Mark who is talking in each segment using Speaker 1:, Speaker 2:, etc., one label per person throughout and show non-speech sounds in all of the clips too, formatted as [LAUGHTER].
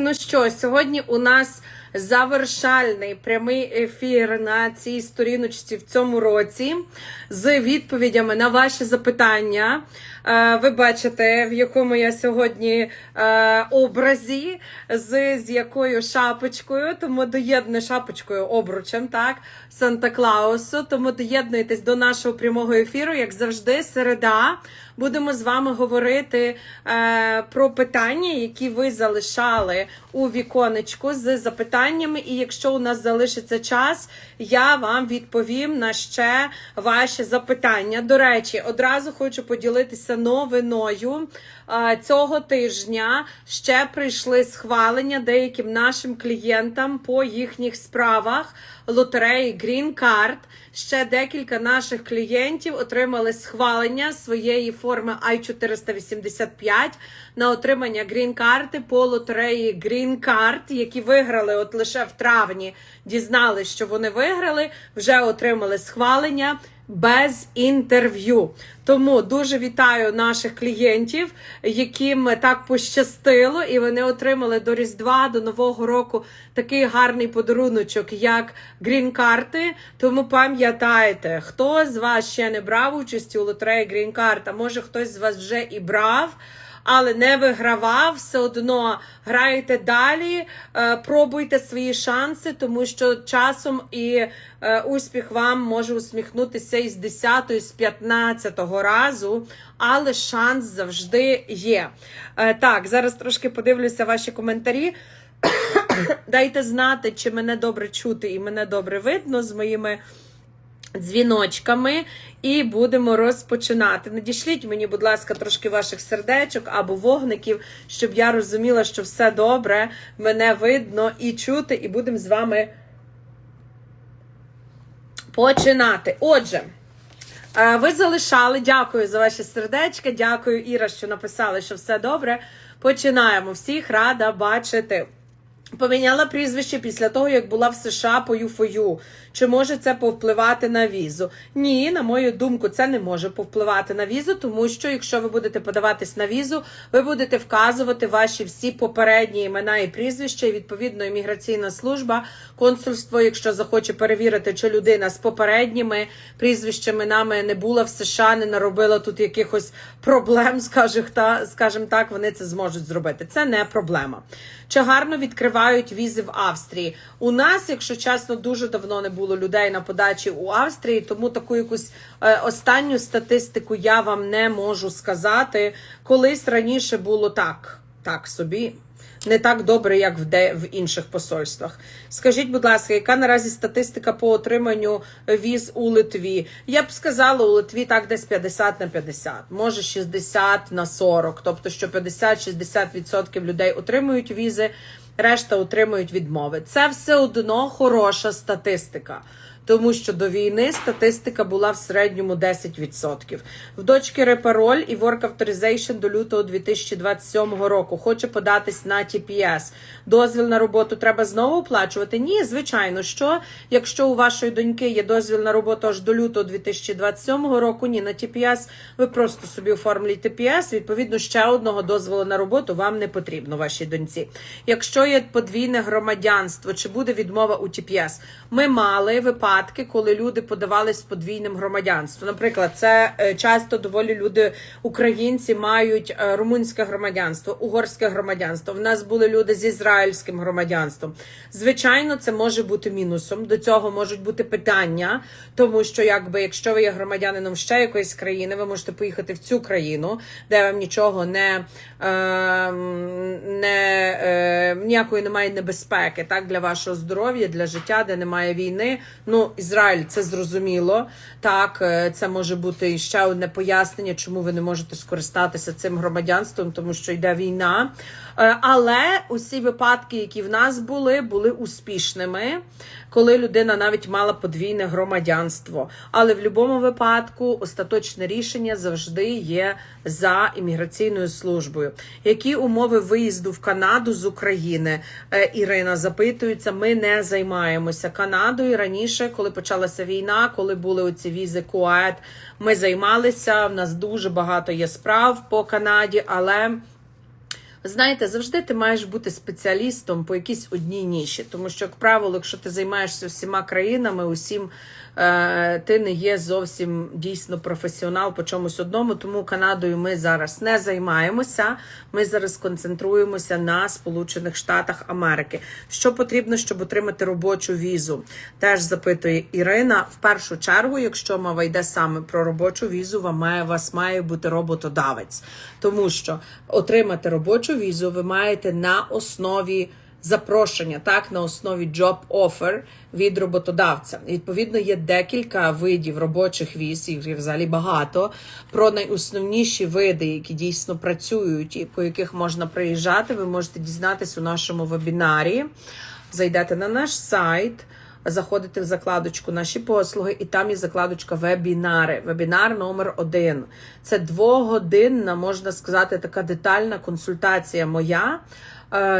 Speaker 1: Ну що, сьогодні у нас завершальний прямий ефір на цій сторіночці в цьому році з відповідями на ваші запитання. Е, Ви бачите, в якому я сьогодні е, образі, з, з якою шапочкою, тому доєдную шапочкою обручем, так, Санта Клаусу. Тому доєднуйтесь до нашого прямого ефіру, як завжди, середа. Будемо з вами говорити е, про питання, які ви залишали у віконечку з запитаннями. І якщо у нас залишиться час, я вам відповім на ще ваші запитання. До речі, одразу хочу поділитися новиною. Цього тижня ще прийшли схвалення деяким нашим клієнтам по їхніх справах лотереї Green Card. Ще декілька наших клієнтів отримали схвалення своєї форми I-485 на отримання Green карти по лотереї Green Card, які виграли от лише в травні. Дізналися, що вони виграли, вже отримали схвалення без інтерв'ю. Тому дуже вітаю наших клієнтів, яким так пощастило, і вони отримали до Різдва, до Нового року такий гарний подаруночок, як грін-карти. Тому пам'ятайте, хто з вас ще не брав участь у лотереї грін-карта, може хтось з вас вже і брав. Але не вигравав, все одно граєте далі, е, пробуйте свої шанси, тому що часом і е, успіх вам може усміхнутися із 10 з 15 разу, але шанс завжди є. Е, так, зараз трошки подивлюся ваші коментарі. [COUGHS] Дайте знати, чи мене добре чути і мене добре видно з моїми дзвіночками, і будемо розпочинати. Надішліть мені, будь ласка, трошки ваших сердечок або вогників, щоб я розуміла, що все добре, мене видно і чути, і будемо з вами починати. Отже. е, Ви залишали, дякую за ваші сердечка. Дякую, Іра, що написали, що все добре. Починаємо. Всіх рада бачити. Поміняла прізвище після того, як була в США по ЮФОЮ. Чи може це повпливати на візу? Ні, на мою думку, це не може повпливати на візу, тому що якщо ви будете подаватись на візу, ви будете вказувати ваші всі попередні імена і прізвища, і відповідно імміграційна служба, консульство, якщо захоче перевірити, чи людина з попередніми прізвищами іменами не була в США, не наробила тут якихось проблем, скажімо так, вони це зможуть зробити. Це не проблема. Чи гарно відкривають візи в Австрії? У нас, якщо чесно, дуже давно не було людей на подачі у Австрії, тому таку якусь е, останню статистику я вам не можу сказати. Колись раніше було так, так собі. Не так добре, як в де в інших посольствах. Скажіть, будь ласка, яка наразі статистика по отриманню віз у Литві? Я б сказала, у Литві так десь 50 на 50, може 60 на 40, тобто що 50-60% людей отримують візи, решта отримують відмови. Це все одно хороша статистика. Тому що до війни статистика була в середньому 10%. В дочки Репароль і Work Authorization до лютого 2027 року хоче податись на TPS. Дозвіл на роботу треба знову оплачувати? Ні, звичайно, що якщо у вашої доньки є дозвіл на роботу аж до лютого 2027 року, ні, на TPS ви просто собі оформлюєте TPS, відповідно, ще одного дозволу на роботу вам не потрібно вашій доньці. Якщо є подвійне громадянство, чи буде відмова у TPS? Ми мали випадки, коли люди подавались з подвійним громадянством. Наприклад, це е, часто доволі люди, українці, мають е, румунське громадянство, угорське громадянство. В нас були люди з ізраїльським громадянством. Звичайно, це може бути мінусом. До цього можуть бути питання, тому що, якби, якщо ви є громадянином ще якоїсь країни, ви можете поїхати в цю країну, де вам нічого не, е, не е, ніякої немає небезпеки, так для вашого здоров'я, для життя, де немає війни. Ну, Ізраїль, це зрозуміло. Так, е, це може бути ще одне пояснення, чому ви не можете скористатися цим громадянством, тому що йде війна. Е, Але усі випадки, які в нас були, були успішними, коли людина навіть мала подвійне громадянство. Але в будь-якому випадку остаточне рішення завжди є за імміграційною службою. Які умови виїзду в Канаду з України? Е, Ірина запитується. Ми не займаємося Канадою раніше, коли почалася війна, коли були оці візи КУАЕД, ми займалися. В нас дуже багато є справ по Канаді, але. Знаєте, завжди ти маєш бути спеціалістом по якійсь одній ніші, тому що, як правило, якщо ти займаєшся всіма країнами, усім ти не є зовсім дійсно професіонал по чомусь одному. Тому Канадою ми зараз не займаємося. Ми зараз концентруємося на Сполучених Штатах Америки. Що потрібно, щоб отримати робочу візу? Теж запитує Ірина. В першу чергу, якщо мова йде саме про робочу візу, вам має вас має бути роботодавець, тому що отримати робочу візу ви маєте на основі запрошення, так, на основі job offer від роботодавця. Відповідно, є декілька видів робочих віз, їх взагалі багато. Про найосновніші види, які дійсно працюють і по яких можна приїжджати, ви можете дізнатися у нашому вебінарі. Зайдете на наш сайт. Заходите в закладочку наші послуги, і там є закладочка вебінари. Вебінар номер один. Це двогодинна, можна сказати, така детальна консультація моя,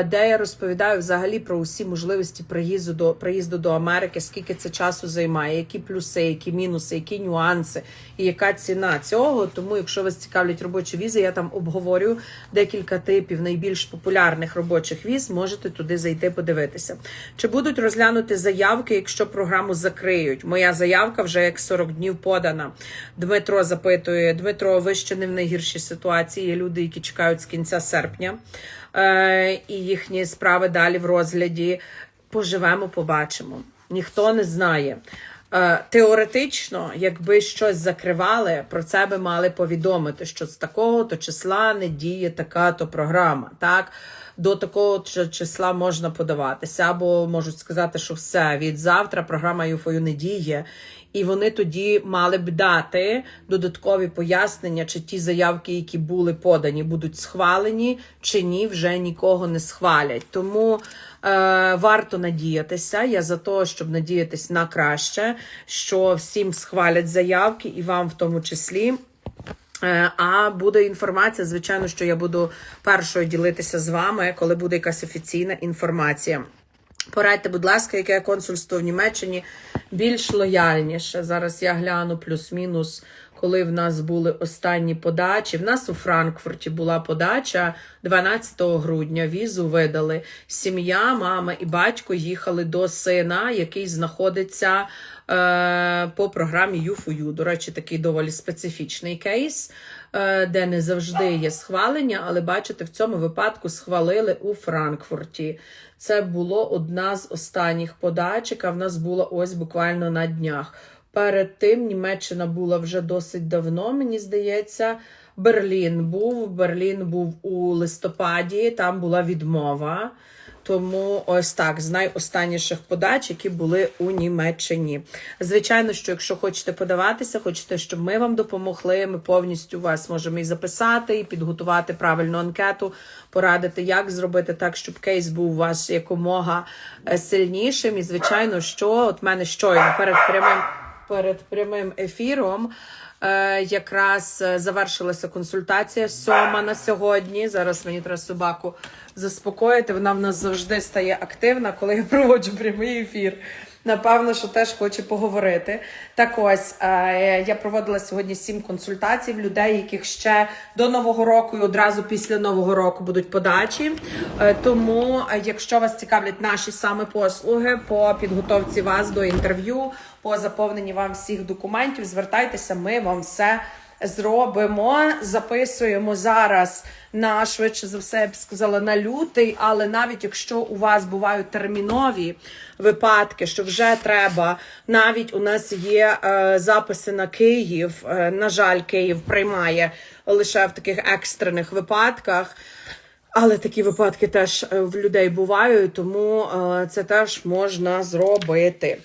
Speaker 1: де я розповідаю взагалі про усі можливості приїзду до приїзду до Америки, скільки це часу займає, які плюси, які мінуси, які нюанси і яка ціна цього. Тому, якщо вас цікавлять робочі візи, я там обговорю декілька типів найбільш популярних робочих віз. Можете туди зайти подивитися. Чи будуть розглянути заявки, якщо програму закриють? Моя заявка вже як 40 днів подана. Дмитро запитує: Дмитро, ви ще не в найгіршій ситуації. Є люди, які чекають з кінця серпня, е, і їхні справи далі в розгляді. Поживемо, побачимо. Ніхто не знає. Е, Теоретично, якби щось закривали, про це би мали повідомити, що з такого то числа не діє така то програма. Так до такого ч- числа можна подаватися, або можуть сказати, що все від завтра програма ЮФОЮ не діє. І вони тоді мали б дати додаткові пояснення, чи ті заявки, які були подані, будуть схвалені, чи ні, вже нікого не схвалять. Тому е, варто надіятися. Я за те, щоб надіятись на краще, що всім схвалять заявки, і вам в тому числі. Е, А буде інформація, звичайно, що я буду першою ділитися з вами, коли буде якась офіційна інформація. Порадьте, будь ласка, яке консульство в Німеччині більш лояльніше. Зараз я гляну плюс-мінус, коли в нас були останні подачі. В нас у Франкфурті була подача 12 грудня. Візу видали. Сім'я, мама і батько їхали до сина, який знаходиться е, по програмі ЮФУЮ. До речі, такий доволі специфічний кейс, е, де не завжди є схвалення, але бачите, в цьому випадку схвалили у Франкфурті. Це було одна з останніх подач, яка в нас була ось буквально на днях. Перед тим Німеччина була вже досить давно, мені здається. Берлін був. Берлін був у листопаді, там була відмова. Тому ось так з найостанніших подач, які були у Німеччині. Звичайно, що якщо хочете подаватися, хочете, щоб ми вам допомогли, ми повністю вас можемо і записати, і підготувати правильну анкету, порадити, як зробити так, щоб кейс був у вас якомога е, сильнішим. І звичайно, що от мене щойно перед прямим перед прямим ефіром. Е, якраз е, завершилася консультація сьома на сьогодні. Зараз мені треба собаку заспокоїти. Вона в нас завжди стає активна, коли я проводжу прямий ефір. Напевно, що теж хоче поговорити. Так ось е, я проводила сьогодні сім консультацій в людей, яких ще до нового року і одразу після нового року будуть подачі. Е, Тому, е, якщо вас цікавлять наші саме послуги по підготовці вас до інтерв'ю, по заповненні вам всіх документів, звертайтеся, ми вам все зробимо. Записуємо зараз на швидше за все, я б сказала, на лютий, але навіть якщо у вас бувають термінові випадки, що вже треба, навіть у нас є е, записи на Київ. Е, на жаль, Київ приймає лише в таких екстрених випадках. Але такі випадки теж е, в людей бувають, тому е, це теж можна зробити.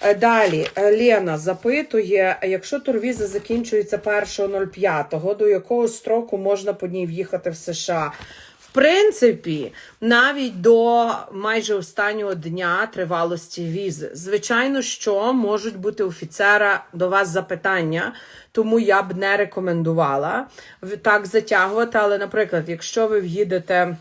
Speaker 1: Е, Далі Лена запитує: якщо турвіза закінчується 1.05, до якого строку можна по ній в'їхати в США? В принципі, навіть до майже останнього дня тривалості візи. Звичайно, що можуть бути офіцера до вас запитання, тому я б не рекомендувала так затягувати. Але, наприклад, якщо ви в'їдете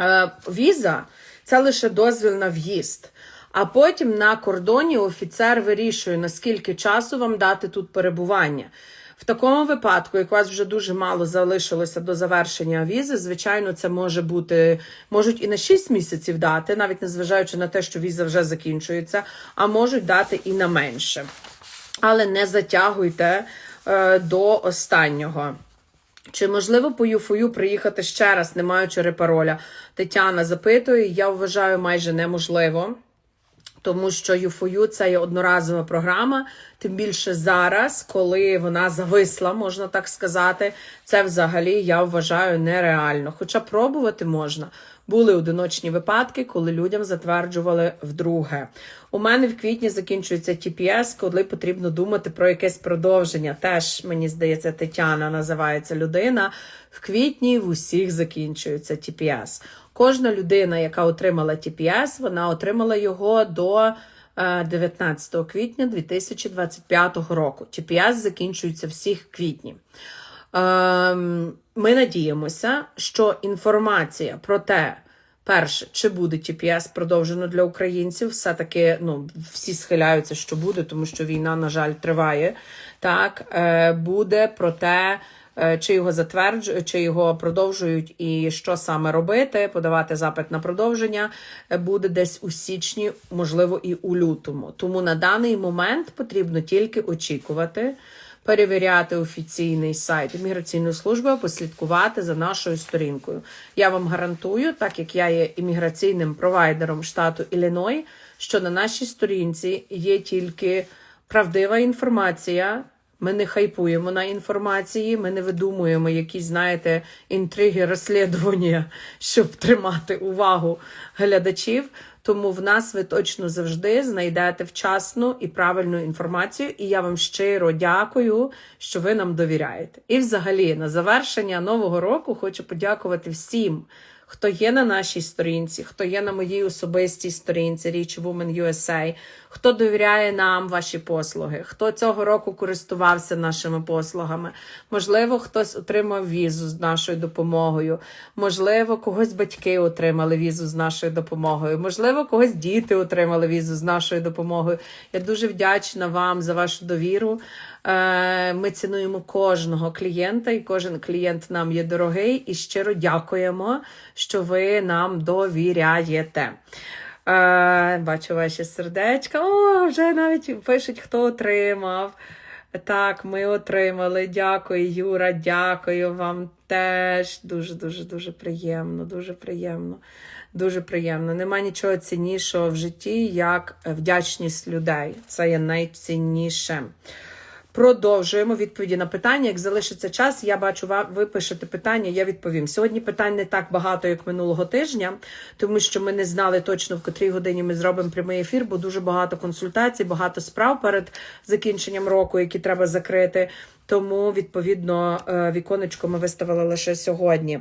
Speaker 1: е, віза, це лише дозвіл на в'їзд. А потім на кордоні офіцер вирішує, наскільки часу вам дати тут перебування. В такому випадку, як у вас вже дуже мало залишилося до завершення візи, звичайно, це може бути, можуть і на 6 місяців дати, навіть незважаючи на те, що віза вже закінчується, а можуть дати і на менше. Але не затягуйте е, до останнього. Чи можливо по ЮФОЮ приїхати ще раз, не маючи репароля? Тетяна запитує, я вважаю майже неможливо. Тому що ЮФОЮ це є одноразова програма, тим більше зараз, коли вона зависла, можна так сказати, це взагалі я вважаю нереально. Хоча пробувати можна. Були одиночні випадки, коли людям затверджували вдруге. У мене в квітні закінчується TPS, коли потрібно думати про якесь продовження. Теж мені здається, Тетяна називається людина. В квітні в усіх закінчується TPS. Кожна людина, яка отримала TPS, вона отримала його до е, 19 квітня 2025 року. TPS закінчується всіх квітні. Ем, Ми надіємося, що інформація про те, перше, чи буде TPS продовжено для українців, все-таки ну, всі схиляються, що буде, тому що війна, на жаль, триває. Так, е, буде про те, е, чи його затверджують, чи його продовжують, і що саме робити, подавати запит на продовження е, буде десь у січні, можливо, і у лютому. Тому на даний момент потрібно тільки очікувати. Перевіряти офіційний сайт імміграційної служби, послідкувати за нашою сторінкою. Я вам гарантую, так як я є імміграційним провайдером штату Ілліной, що на нашій сторінці є тільки правдива інформація. Ми не хайпуємо на інформації, ми не видумуємо якісь, знаєте, інтриги, розслідування, щоб тримати увагу глядачів. Тому в нас ви точно завжди знайдете вчасну і правильну інформацію. І я вам щиро дякую, що ви нам довіряєте. І, взагалі, на завершення нового року хочу подякувати всім, хто є на нашій сторінці, хто є на моїй особистій сторінці Rich Woman USA, хто довіряє нам ваші послуги, хто цього року користувався нашими послугами. Можливо, хтось отримав візу з нашою допомогою. Можливо, когось батьки отримали візу з нашою допомогою. Можливо, когось діти отримали візу з нашою допомогою. Я дуже вдячна вам за вашу довіру. Е, Ми цінуємо кожного клієнта, і кожен клієнт нам є дорогий. І щиро дякуємо, що ви нам довіряєте. Е, Бачу ваші сердечка. О, вже навіть пишуть, хто отримав. Так, ми отримали. Дякую, Юра. Дякую вам теж. Дуже, дуже, дуже приємно. Дуже приємно. Дуже приємно. Нема нічого ціннішого в житті, як вдячність людей. Це є найцінніше. Продовжуємо відповіді на питання. Як залишиться час, я бачу, ви пишете питання, я відповім. Сьогодні питань не так багато, як минулого тижня, тому що ми не знали точно, в котрій годині ми зробимо прямий ефір, бо дуже багато консультацій, багато справ перед закінченням року, які треба закрити. Тому, відповідно, е, віконечко ми виставили лише сьогодні.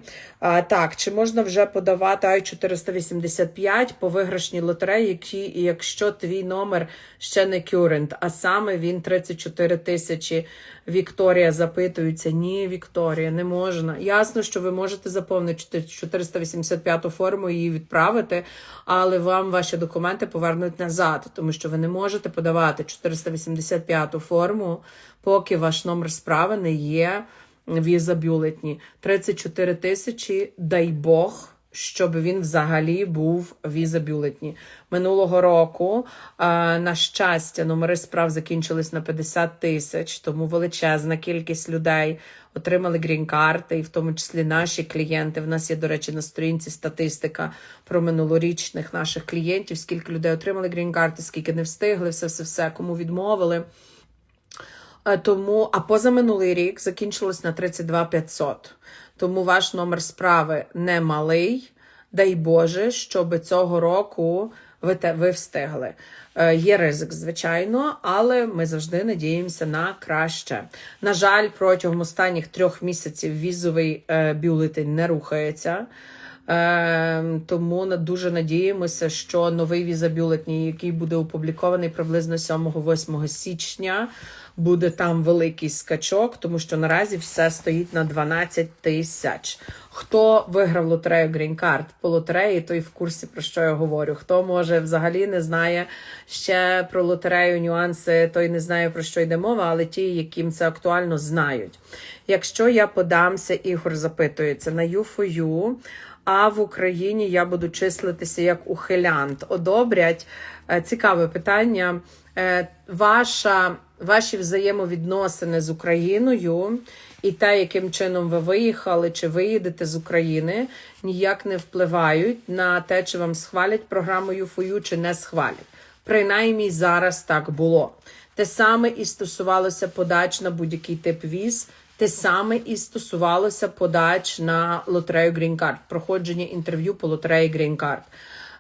Speaker 1: Так, чи можна вже подавати I485 по виграшній лотереї, які, якщо твій номер ще не current, а саме він 34 тисячі. Вікторія запитується. Ні, Вікторія, не можна. Ясно, що ви можете заповнити 485 форму і її відправити, але вам ваші документи повернуть назад, тому що ви не можете подавати 485 форму, поки ваш номер справи не є віза бюлетні. 34 тисячі, дай Бог. Щоб він взагалі був віза бюлетні. Минулого року, на щастя, номери справ закінчились на 50 тисяч, тому величезна кількість людей отримали грін-карти, і в тому числі наші клієнти. В нас є, до речі, на сторінці статистика про минулорічних наших клієнтів, скільки людей отримали грін-карти, скільки не встигли, все, все, все, кому відмовили. Тому, а позаминулий рік закінчилось на 32 500. Тому ваш номер справи не малий. Дай Боже, щоб цього року ви, те, ви встигли. Е, Є ризик, звичайно, але ми завжди надіємося на краще. На жаль, протягом останніх трьох місяців візовий е, бюлетень не рухається. Е, тому дуже надіємося, що новий візабюлетній, який буде опублікований приблизно 7-8 січня, буде там великий скачок, тому що наразі все стоїть на 12 тисяч. Хто виграв лотерею Green Card по лотереї, той в курсі про що я говорю. Хто може взагалі не знає ще про лотерею нюанси, той не знає про що йде мова, але ті, яким це актуально, знають. Якщо я подамся, Ігор запитується на U4U, а в Україні я буду числитися як ухилянт. Одобрять. Е, Цікаве питання. Е, Ваша, ваші взаємовідносини з Україною і те, яким чином ви виїхали чи виїдете з України, ніяк не впливають на те, чи вам схвалять програму ЮФОЮ, чи не схвалять. Принаймні зараз так було. Те саме і стосувалося подач на будь-який тип віз. Те саме і стосувалося подач на лотерею Green Card, проходження інтерв'ю по лотереї Green Card.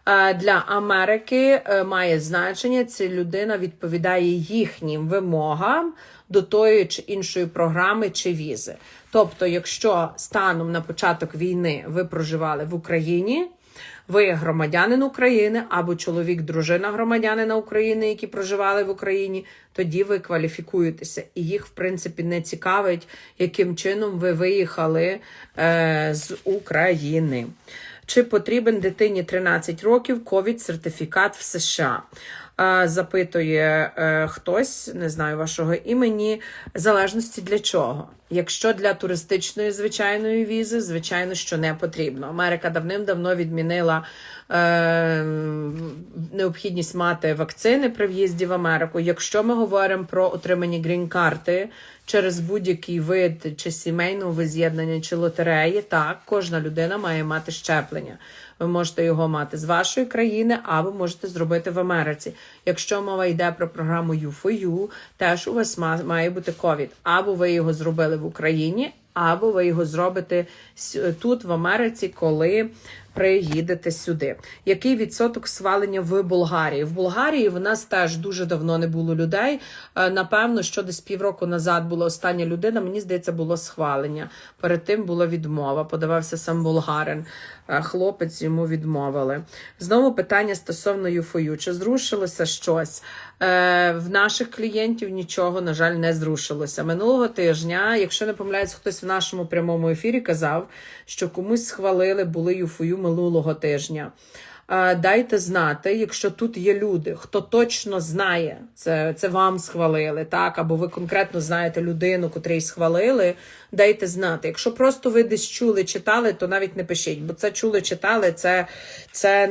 Speaker 1: Е, Для Америки е, має значення, ця людина відповідає їхнім вимогам до тої чи іншої програми чи візи. Тобто, якщо станом на початок війни ви проживали в Україні, ви громадянин України або чоловік, дружина громадянина України, які проживали в Україні, тоді ви кваліфікуєтеся. І їх, в принципі, не цікавить, яким чином ви виїхали е, з України. Чи потрібен дитині 13 років ковід-сертифікат в США? Запитує е, хтось, не знаю вашого імені, залежності для чого. Якщо для туристичної звичайної візи, звичайно, що не потрібно. Америка давним-давно відмінила е, необхідність мати вакцини при в'їзді в Америку. Якщо ми говоримо про отримані грін-карти через будь-який вид чи сімейного воз'єднання, чи лотереї, так кожна людина має мати щеплення. Ви можете його мати з вашої країни, або можете зробити в Америці. Якщо мова йде про програму U4U, теж у вас ма- має бути ковід. Або ви його зробили в Україні, або ви його зробите тут, в Америці, коли приїдете сюди. Який відсоток свалення в Болгарії? В Болгарії в нас теж дуже давно не було людей. Е, Напевно, що десь півроку назад була остання людина. Мені здається, було схвалення. Перед тим була відмова. Подавався сам болгарин. Е, Хлопець йому відмовили. Знову питання стосовно ЮФОЮ. Чи зрушилося щось? Е, В наших клієнтів нічого, на жаль, не зрушилося. Минулого тижня, якщо не помиляюсь, хтось в нашому прямому ефірі казав, що комусь схвалили були ЮФОЮ минулого тижня. Дайте знати, якщо тут є люди, хто точно знає, це, це вам схвалили, так, або ви конкретно знаєте людину, котрій схвалили, дайте знати. Якщо просто ви десь чули, читали, то навіть не пишіть, бо це чули, читали, це, це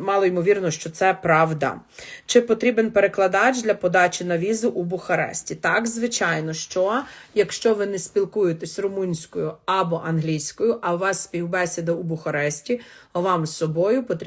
Speaker 1: мало ймовірно, що це правда. Чи потрібен перекладач для подачі на візу у Бухаресті? Так, звичайно, що якщо ви не спілкуєтесь румунською або англійською, а у вас співбесіда у Бухаресті, вам з собою потрібно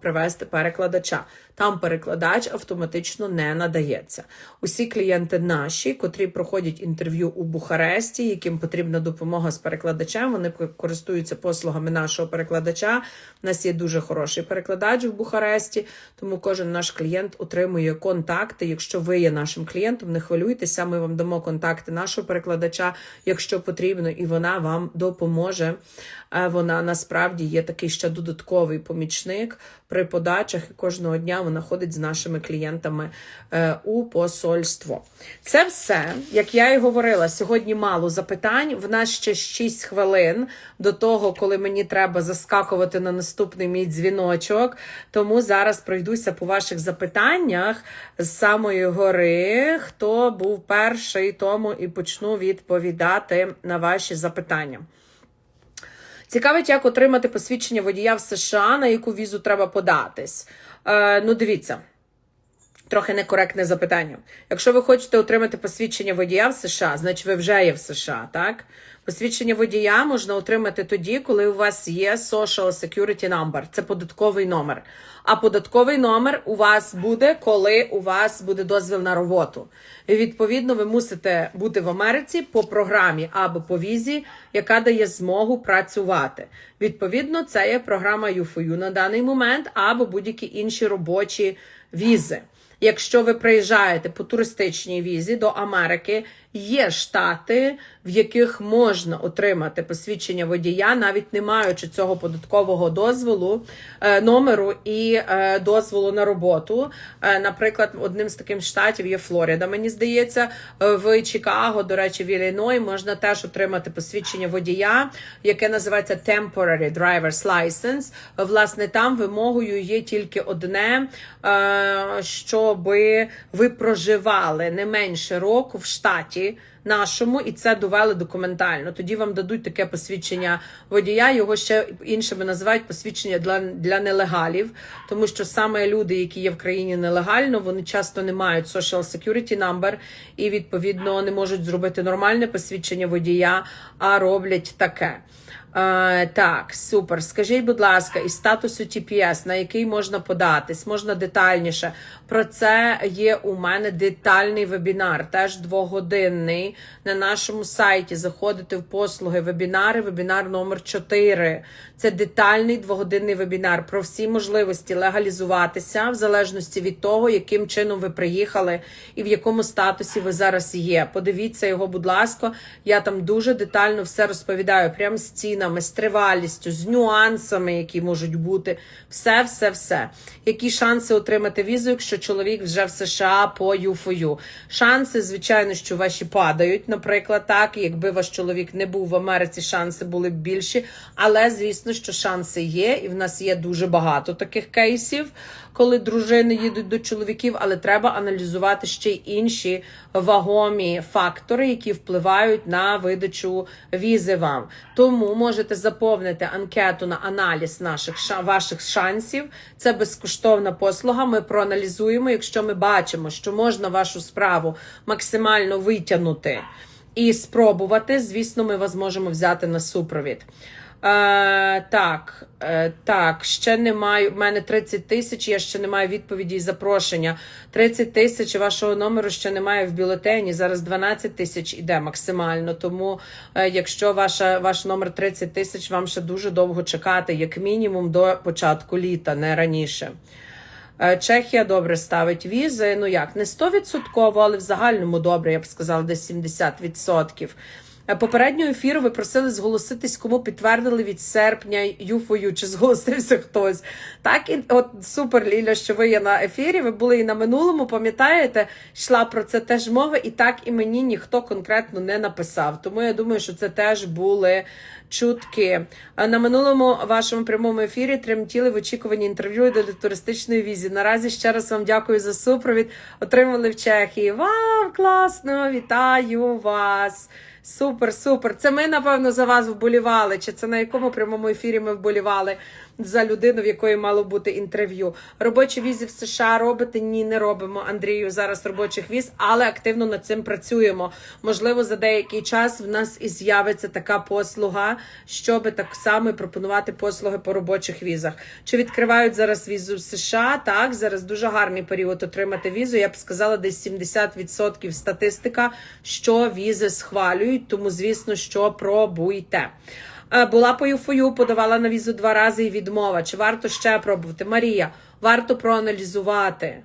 Speaker 1: привезти перекладача. Там перекладач автоматично не надається. Усі клієнти наші, котрі проходять інтерв'ю у Бухаресті, яким потрібна допомога з перекладачем, вони користуються послугами нашого перекладача. У нас є дуже хороший перекладач в Бухаресті, тому кожен наш клієнт отримує контакти. Якщо ви є нашим клієнтом, не хвилюйтеся, ми вам дамо контакти нашого перекладача, якщо потрібно, і вона вам допоможе. Е, Вона насправді є такий ще додатковий помічник при подачах, і кожного дня вона ходить з нашими клієнтами е, у посольство. Це все, як я і говорила, сьогодні мало запитань. В нас ще 6 хвилин до того, коли мені треба заскакувати на наступний мій дзвіночок. Тому зараз пройдуся по ваших запитаннях з самої гори. Хто був перший, тому і почну відповідати на ваші запитання. Цікавить, як отримати посвідчення водія в США, на яку візу треба податись. Е, ну, дивіться. Трохи некоректне запитання. Якщо ви хочете отримати посвідчення водія в США, значить ви вже є в США, так? Посвідчення водія можна отримати тоді, коли у вас є Social Security Number. Це податковий номер. А податковий номер у вас буде, коли у вас буде дозвіл на роботу. І відповідно ви мусите бути в Америці по програмі або по візі, яка дає змогу працювати. Відповідно, це є програма UFOU на даний момент, або будь-які інші робочі візи. Якщо ви приїжджаєте по туристичній візі до Америки Є штати, в яких можна отримати посвідчення водія, навіть не маючи цього податкового дозволу, е, номеру і е, дозволу на роботу. Е, Наприклад, одним з таких штатів є Флорида. Мені здається, в Чикаго, до речі, в Ілліной можна теж отримати посвідчення водія, яке називається Temporary Driver's License. Власне, там вимогою є тільки одне, щоб ви проживали не менше року в штаті нашому, і це довели документально. Тоді вам дадуть таке посвідчення водія. Його ще іншими називають посвідчення для, для нелегалів, тому що саме люди, які є в країні нелегально, вони часто не мають social security number і відповідно не можуть зробити нормальне посвідчення водія, а роблять таке. Е, так, супер. Скажіть, будь ласка, із статусу TPS, на який можна податись, можна детальніше. Про це є у мене детальний вебінар, теж двогодинний. На нашому сайті заходите в послуги вебінари, вебінар номер 4. Це детальний двогодинний вебінар про всі можливості легалізуватися в залежності від того, яким чином ви приїхали і в якому статусі ви зараз є. Подивіться його, будь ласка. Я там дуже детально все розповідаю, прямо з цінами, з тривалістю, з нюансами, які можуть бути. Все, все, все. Які шанси отримати візу, якщо чоловік вже в США по ЮФОЮ? Шанси, звичайно, що ваші падають, наприклад, так. Якби ваш чоловік не був в Америці, шанси були б більші. Але звісно, що шанси є, і в нас є дуже багато таких кейсів, коли дружини їдуть до чоловіків, але треба аналізувати ще й інші вагомі фактори, які впливають на видачу візи вам. Тому можете заповнити анкету на аналіз наших ваших шансів. Це безкоштовна послуга. Ми проаналізуємо, якщо ми бачимо, що можна вашу справу максимально витягнути і спробувати. Звісно, ми вас можемо взяти на супровід. Е, так, е, так, ще немає. У мене 30 тисяч, я ще не маю відповіді і запрошення. 30 тисяч вашого номеру ще немає в бюлетені. Зараз 12 тисяч іде максимально. Тому, е, якщо ваша, ваш номер 30 тисяч, вам ще дуже довго чекати, як мінімум до початку літа, не раніше. Е, Чехія добре ставить візи. Ну як, не 100%, але в загальному добре, я б сказала, десь 70%. Е, Попереднього ефіру ви просили зголоситись, кому підтвердили від серпня ЮФОЮ, чи зголосився хтось. Так, і от супер, Ліля, що ви є на ефірі. Ви були і на минулому, пам'ятаєте, йшла про це теж мова, і так і мені ніхто конкретно не написав. Тому я думаю, що це теж були чутки. На минулому вашому прямому ефірі тремтіли в очікуванні інтерв'ю до туристичної візі. Наразі ще раз вам дякую за супровід. Отримали в Чехії. Вау, класно! Вітаю вас! Супер, супер. Це ми, напевно, за вас вболівали. Чи це на якому прямому ефірі ми вболівали за людину, в якої мало бути інтерв'ю? Робочі візи в США робите? Ні, не робимо. Андрію зараз робочих віз, але активно над цим працюємо. Можливо, за деякий час в нас і з'явиться така послуга, щоб так само пропонувати послуги по робочих візах. Чи відкривають зараз візу в США? Так, зараз дуже гарний період отримати візу. Я б сказала, десь 70% статистика, що візи схвалюють, тому звісно, що пробуйте. Е, Була по ЮФОЮ, подавала на візу два рази і відмова. Чи варто ще пробувати? Марія, варто проаналізувати.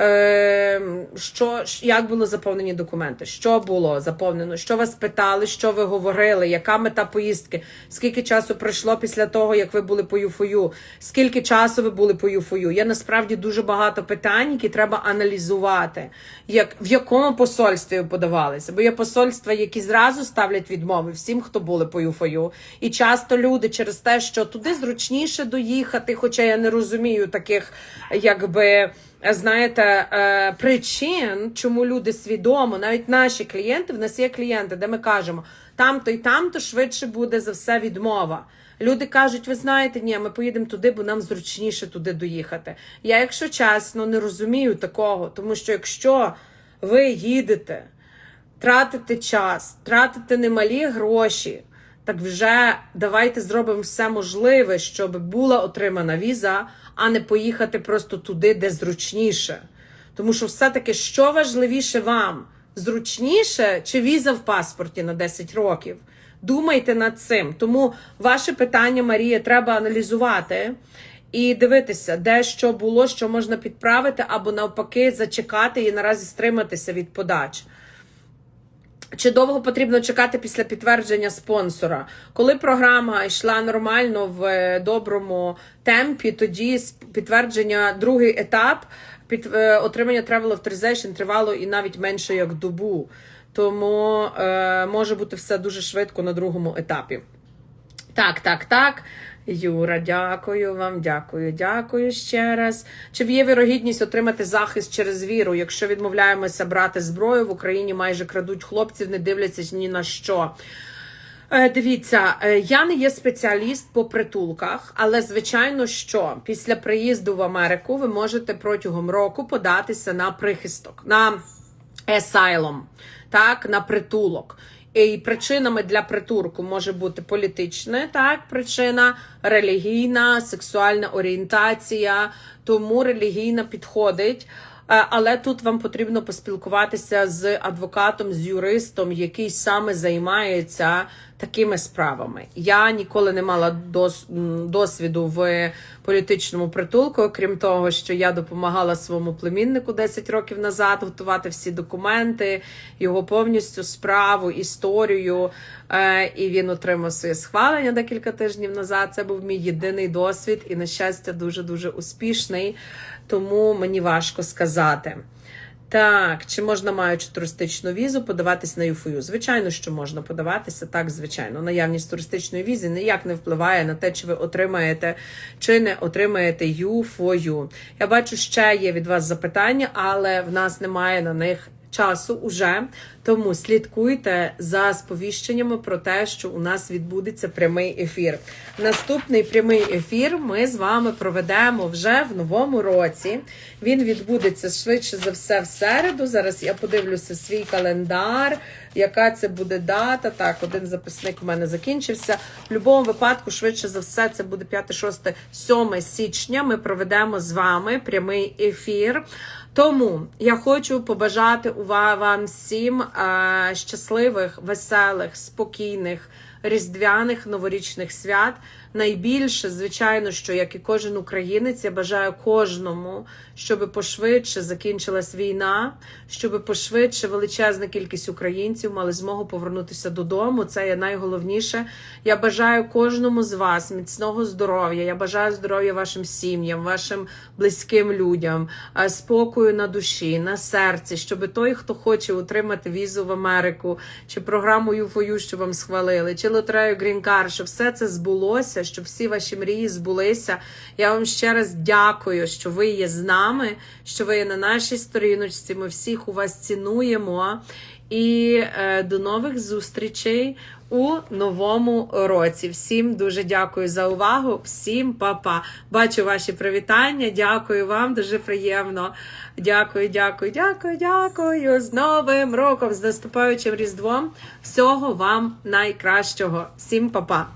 Speaker 1: Е, що, як було заповнені документи? Що було заповнено? Що вас питали, що ви говорили? Яка мета поїздки? Скільки часу пройшло після того, як ви були по ЮФОЮ? Скільки часу ви були по ЮФОЮ? Є насправді дуже багато питань, які треба аналізувати. Як, в якому посольстві ви подавалися? Бо є посольства, які зразу ставлять відмови всім, хто були по ЮФОЮ. І часто люди через те, що туди зручніше доїхати, хоча я не розумію таких, якби знаєте, е, причин, чому люди свідомо, навіть наші клієнти, в нас є клієнти, де ми кажемо, там-то і там-то швидше буде за все відмова. Люди кажуть, ви знаєте, ні, ми поїдемо туди, бо нам зручніше туди доїхати. Я, якщо чесно, не розумію такого, тому що якщо ви їдете, тратите час, тратите немалі гроші, так вже давайте зробимо все можливе, щоб була отримана віза, а не поїхати просто туди, де зручніше. Тому що все-таки що важливіше вам? Зручніше чи віза в паспорті на 10 років? Думайте над цим. Тому ваше питання, Марія, треба аналізувати і дивитися, де що було, що можна підправити, або навпаки, зачекати і наразі стриматися від подач. Чи довго потрібно чекати після підтвердження спонсора? Коли програма йшла нормально в е, доброму темпі, тоді підтвердження другий етап під е, отримання Travel Authorization тривало і навіть менше як добу. Тому е, може бути все дуже швидко на другому етапі. Так, так, так. Юра, дякую вам, дякую, дякую ще раз. Чи є вірогідність отримати захист через віру? Якщо відмовляємося брати зброю, в Україні майже крадуть хлопців, не дивляться ні на що. Е, Дивіться, е, я не є спеціаліст по притулках, але звичайно, що після приїзду в Америку ви можете протягом року податися на прихисток, на asylum, так, на притулок. І причинами для притурку може бути політична так, причина, релігійна, сексуальна орієнтація, тому релігійна підходить. Е, Але тут вам потрібно поспілкуватися з адвокатом, з юристом, який саме займається такими справами. Я ніколи не мала дос, досвіду в політичному притулку, окрім того, що я допомагала своєму племіннику 10 років назад готувати всі документи, його повністю справу, історію. Е, І він отримав своє схвалення декілька тижнів назад. Це був мій єдиний досвід, і на щастя, дуже дуже успішний. Тому мені важко сказати. Так, чи можна, маючи туристичну візу, подаватись на ЮФОЮ? Звичайно, що можна подаватися, так, звичайно. Наявність туристичної візи ніяк не впливає на те, чи ви отримаєте чи не отримаєте ЮФОЮ. Я бачу, ще є від вас запитання, але в нас немає на них часу уже. Тому слідкуйте за сповіщеннями про те, що у нас відбудеться прямий ефір. Наступний прямий ефір ми з вами проведемо вже в новому році. Він відбудеться швидше за все в середу. Зараз я подивлюся свій календар, яка це буде дата. Так, один записник у мене закінчився. В будь-якому випадку, швидше за все, це буде 5, 6, 7 січня. Ми проведемо з вами прямий ефір. Тому я хочу побажати вам всім е, щасливих, веселих, спокійних, різдвяних новорічних свят. Найбільше, звичайно, що як і кожен українець, я бажаю кожному, щоб пошвидше закінчилась війна, щоб пошвидше величезна кількість українців мали змогу повернутися додому. Це є найголовніше. Я бажаю кожному з вас міцного здоров'я. Я бажаю здоров'я вашим сім'ям, вашим близьким людям, е, спокою на душі, на серці, щоб той, хто хоче отримати візу в Америку, чи програму ЮФОЮ, що вам схвалили, чи лотерею Грінкар, щоб все це збулося, щоб всі ваші мрії збулися. Я вам ще раз дякую, що ви є з нами, що ви є на нашій сторіночці. Ми всіх у вас цінуємо. І е, до нових зустрічей у новому році. Всім дуже дякую за увагу. Всім па-па. Бачу ваші привітання. Дякую вам, дуже приємно. Дякую, дякую, дякую, дякую. З Новим роком, з наступаючим Різдвом. Всього вам найкращого. Всім па-па.